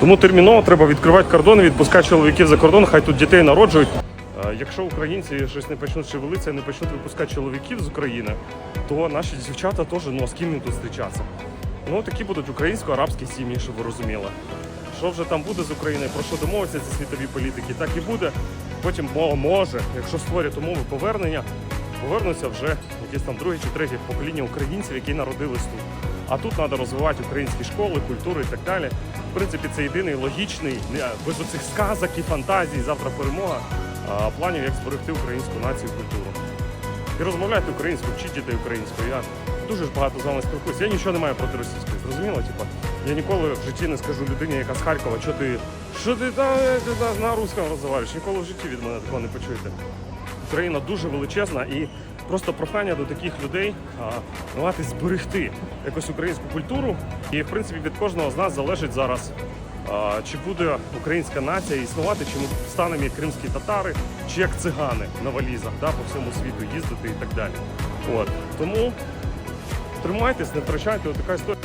Тому терміново треба відкривати кордони, відпускати чоловіків за кордон, хай тут дітей народжують. Якщо українці щось не почнуть шевелитися, не почнуть випускати чоловіків з України, то наші дівчата теж, ну з ким їм тут зустрічатися? Ну такі будуть українсько-арабські сім'ї, щоб ви розуміли. Що вже там буде з Україною, про що домовиться ці світові політики, так і буде. Потім може, якщо створять умови повернення, повернуться вже якісь там друге чи третє покоління українців, які народились тут. А тут треба розвивати українські школи, культуру і так далі. В принципі, це єдиний логічний, без оцих сказок і фантазій, завтра перемога, планів, як зберегти українську націю культуру. І розмовляйте українською, вчіть дітей українською. Я дуже ж багато з вами спілкуюся. Я нічого не маю проти російської. Зрозуміло? Типа, я ніколи в житті не скажу людині, яка з Харкова, що ти, що ти там е, ти на- на русскому розмовляєш. Ніколи в житті від мене такого не почуєте. Україна дуже величезна і просто прохання до таких людей а, давати зберегти якусь українську культуру. І в принципі від кожного з нас залежить зараз, а, чи буде українська нація існувати, чи ми станемо як кримські татари, чи як цигани на валізах, да, по всьому світу їздити і так далі. От тому тримайтесь, не втрачайте. Така історія.